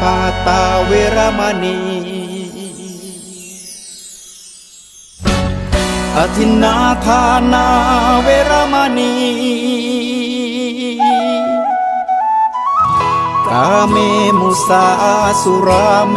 ปาตาเวรมณีอธินาทานาเวรมณีกาเมมุสาสุราเม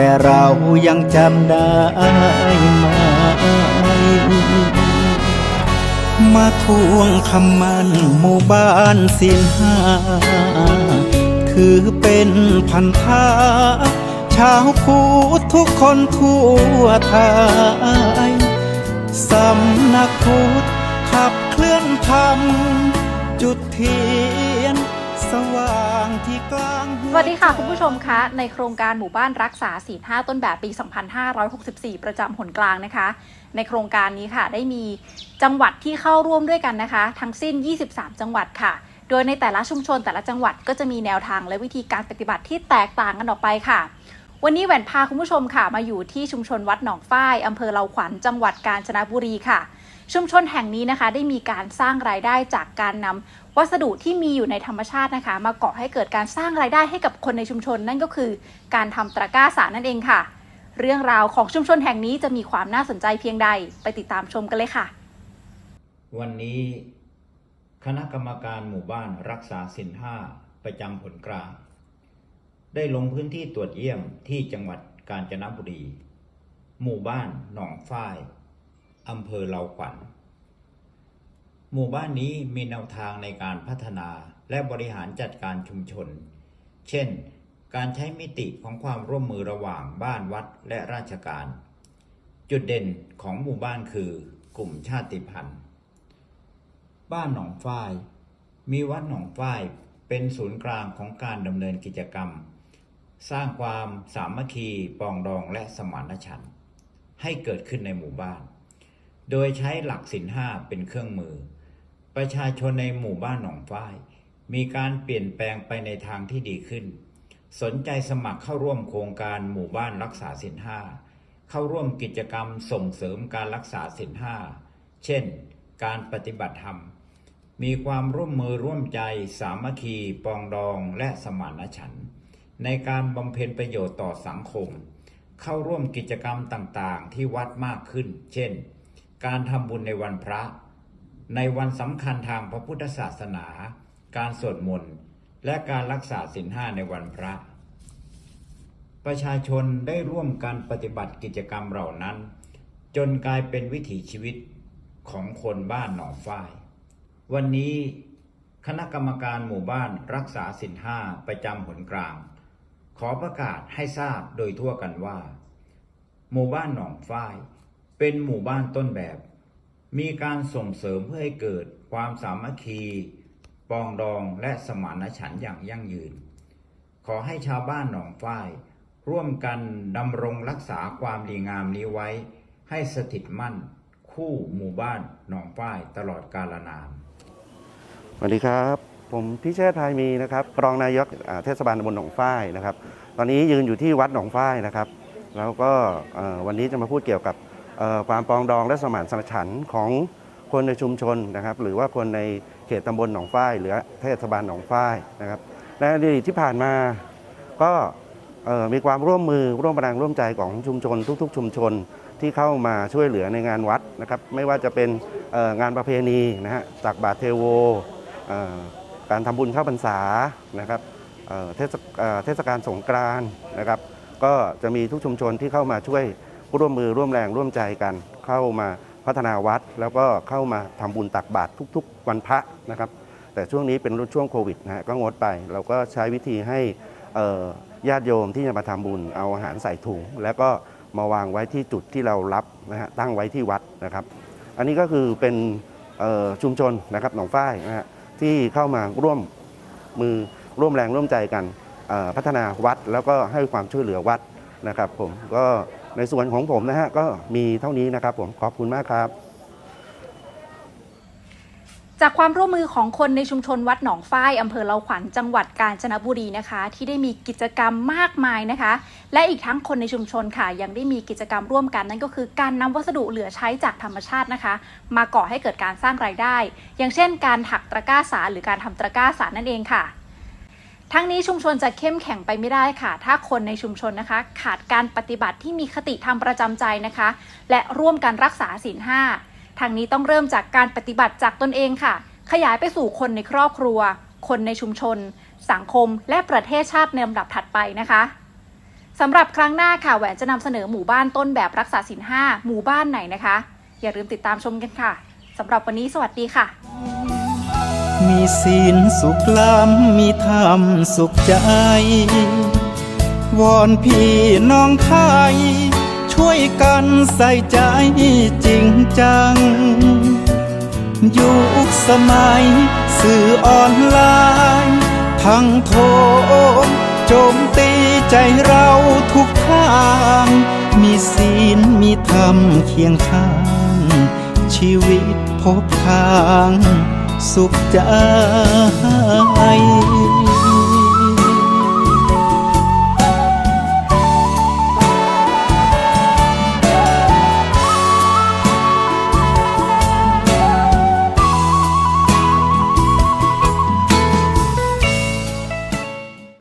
แต่เรายังจำได้ไหมมาทวงคำมันหมู่บ้านสินห้า ถือเป็นพันธะชาวพุทธทุกคนทั่วไทยสำนักพุทธขับเคลื่อนธรรมจุดที สว่างที่กลางสวัสดีค่ะคุณผู้ชมคะในโครงการหมู่บ้านรักษาศีล5ต้นแบบปี 2564 ประจำหนกลางนะคะ ในโครงการนี้ค่ะ ได้มีจังหวัดที่เข้าร่วมด้วยกันนะคะ ทั้งสิ้น 23 จังหวัดค่ะ โดยในแต่ละชุมชนแต่ละจังหวัดก็จะมีแนวทางและวิธีการปฏิบัติที่แตกต่างกันออกไปค่ะ วันนี้แหวนพาคุณผู้ชมค่ะมาอยู่ที่ชุมชนวัดหนองฝ้ายอำเภอเลาขวัญจังหวัดกาญจนบุรีค่ะ ชุมชนแห่งนี้นะคะ ได้มีการสร้างรายได้จากการนำวัสดุที่มีอยู่ในธรรมชาตินะคะ มาก่อให้เกิดการสร้างรายได้ให้กับคนในชุมชน นั่นก็คือการทำตะกร้าสารนั่นเองค่ะ เรื่องราวของชุมชนแห่งนี้จะมีความน่าสนใจเพียงใดไปติดตามชมกันเลยค่ะ วันนี้คณะกรรมการหมู่บ้านรักษาสินห้าประจำผลกลาง ได้ลงพื้นที่ตรวจเยี่ยมที่จังหวัดกาญจนบุรี หมู่บ้านหนองฝ้ายอำเภอเลาขวัญ หมู่บ้านนี้มีแนวทางในการพัฒนาและบริหารจัดการชุมชน เช่น การใช้มิติของความร่วมมือระหว่างบ้านวัดและราชการ จุดเด่นของหมู่บ้านคือกลุ่มชาติพันธุ์ บ้านหนองฝ้าย มีวัดหนองฝ้ายเป็นศูนย์กลางของการดำเนินกิจกรรม สร้างความสามัคคีปองดองและสมานฉันท์ให้เกิดขึ้นในหมู่บ้าน โดยใช้หลักศีลห้าเป็นเครื่องมือ ประชาชนในหมู่บ้านหนองฝ้าย มีการเปลี่ยนแปลงไปในทางที่ดีขึ้น สนใจสมัครเข้าร่วมโครงการหมู่บ้านรักษาศีลห้าเข้าร่วมกิจกรรมส่งเสริมการรักษาศีลห้าเช่น การปฏิบัติธรรม มีความร่วมมือร่วมใจสามัคคีปองดองและสมานฉันท์ ในการบำเพ็ญประโยชน์ต่อสังคม เข้าร่วมกิจกรรมต่างๆ ที่วัดมากขึ้น เช่น การทำบุญในวันพระ ในวันสำคัญทางพระพุทธศาสนา การสวดมนต์ และการรักษาศีลห้าในวันพระ ประชาชนได้ร่วมกันปฏิบัติกิจกรรมเหล่านั้น จนกลายเป็นวิถีชีวิตของคนบ้านหนองฝ้าย วันนี้คณะกรรมการหมู่บ้านรักษาศีลห้าประจำหนกลาง ขอประกาศให้ทราบโดยทั่วกันว่า หมู่บ้านหนองฝ้ายเป็นหมู่บ้านต้นแบบ มีการส่งเสริมเพื่อให้เกิดความสามัคคีปองดองและสมานฉันท์อย่างยั่งยืน ขอให้ชาวบ้านหนองฝ้าย ร่วมกันดำรงรักษาความดีงามนี้ไว้ ให้สถิตมั่น คู่หมู่บ้านหนองฝ้ายตลอดกาลนานสวัสดีครับ ผมพิเชษฐ์ไทยมีนะครับรองนายกเทศบาลตำบลหนองฝ้ายนะครับ ตอนนี้ยืนอยู่ที่วัดหนองฝ้ายนะครับ แล้วก็วันนี้จะมาพูดเกี่ยวกับความปองดองและสมานฉันท์ของคนในชุมชนนะครับ หรือว่าคนในเขตตำบลหนองฝ้ายหรือเทศบาลหนองฝ้ายนะครับในอดีตที่ผ่านมาก็มีความร่วมมือร่วมพลังร่วมใจของชุมชน ทุก ๆ ชุมชนที่เข้ามาช่วยเหลือในงานวัดนะครับ ไม่ว่าจะเป็นงานประเพณีนะฮะตักบาตรเทโว การทำบุญเข้าพรรษานะครับเเทศเเทศกาลสงกรานนะครับ ก็จะมีทุกชุมชนที่เข้ามาช่วยร่วมมือร่วมแรงร่วมใจกัน เข้ามาพัฒนาวัด แล้วก็เข้ามาทำบุญตักบาตรทุก ๆ วันพระนะครับ แต่ช่วงนี้เป็นช่วงโควิดนะก็งดไป เราก็ใช้วิธีให้ญาติโยมที่จะมาทำบุญเอาอาหารใส่ถุง แล้วก็มาวางไว้ที่จุดที่เรารับนะฮะตั้งไว้ที่วัดนะครับ อันนี้ก็คือเป็นชุมชนนะครับหนองฝ้ายนะฮะ ที่เข้ามาร่วมมือร่วมแรงร่วมใจกันพัฒนาวัดแล้วก็ให้ความช่วยเหลือวัดนะครับผมก็ในส่วนของผมนะฮะก็มีเท่านี้นะครับผมขอบคุณมากครับ จากความร่วมมือของคนในชุมชนวัดหนองฝ้ายอำเภอเลาขวัญจังหวัดกาญจนบุรีนะคะ ที่ได้มีกิจกรรมมากมายนะคะ และอีกทั้งคนในชุมชนค่ะ ยังได้มีกิจกรรมร่วมกันนั่นก็คือการนำวัสดุเหลือใช้จากธรรมชาตินะคะ มาก่อให้เกิดการสร้างรายได้ อย่างเช่น การถักตะกร้าสารหรือการทำตะกร้าสารนั่นเองค่ะทั้งนี้ชุมชนจะเข้มแข็งไปไม่ได้ค่ะ ถ้าคนในชุมชนนะคะ ขาดการปฏิบัติที่มีคติธรรมประจำใจนะคะ และร่วมกันรักษาศีลห้า ทางนี้ต้องเริ่มจากการปฏิบัติจากตนเองค่ะ ขยายไปสู่คนในครอบครัว คนในชุมชน สังคม และประเทศชาติในลำดับถัดไปนะคะสำหรับครั้งหน้าค่ะแหวนจะนำเสนอหมู่บ้านต้นแบบรักษาศีลห้าหมู่บ้านไหนนะคะ อย่าลืมติดตามชมกันค่ะสำหรับวันนี้สวัสดีค่ะ มีศีลสุขล้ำมีธรรมสุขใจ วอนพี่น้องไทย ช่วยกันใส่ใจจริงจัง ยุคสมัยสื่อออนไลน์ ทั้งโทรโจมตีใจเราทุกทาง มีศีลมีธรรมเคียงข้าง ชีวิตพบทาง สุขใจ